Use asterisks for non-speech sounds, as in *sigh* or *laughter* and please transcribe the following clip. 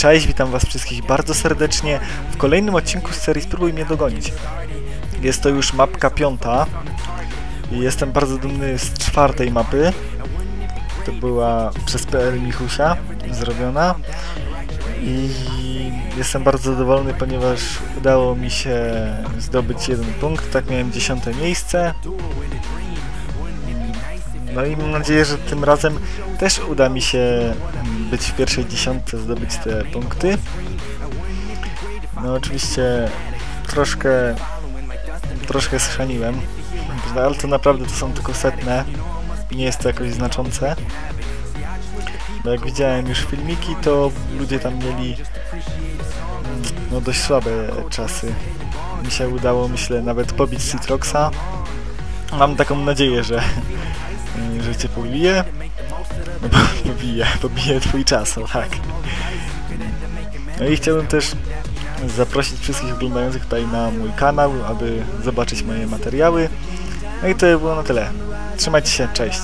Cześć, witam was wszystkich bardzo serdecznie w kolejnym odcinku z serii Spróbuj mnie dogonić. Jest to już mapka piąta jestem bardzo dumny z czwartej mapy. To była przez PL Michusia zrobiona i jestem bardzo zadowolony, ponieważ udało mi się zdobyć jeden punkt, tak miałem dziesiąte miejsce. No i mam nadzieję, że tym razem też uda mi się być w pierwszej dziesiątce, zdobyć te punkty. No oczywiście troszkę troszkę schrzaniłem, ale to naprawdę to są tylko setne i nie jest to jakoś znaczące. Bo jak widziałem już filmiki, to ludzie tam mieli no dość słabe czasy. Mi się udało, myślę, nawet pobić Citroxa. Mam taką nadzieję, że, *laughs* że cię pobije. No bo pobije, pobije twój czas, o tak. No i chciałbym też zaprosić wszystkich oglądających tutaj na mój kanał, aby zobaczyć moje materiały. No i to było na tyle. Trzymajcie się, cześć.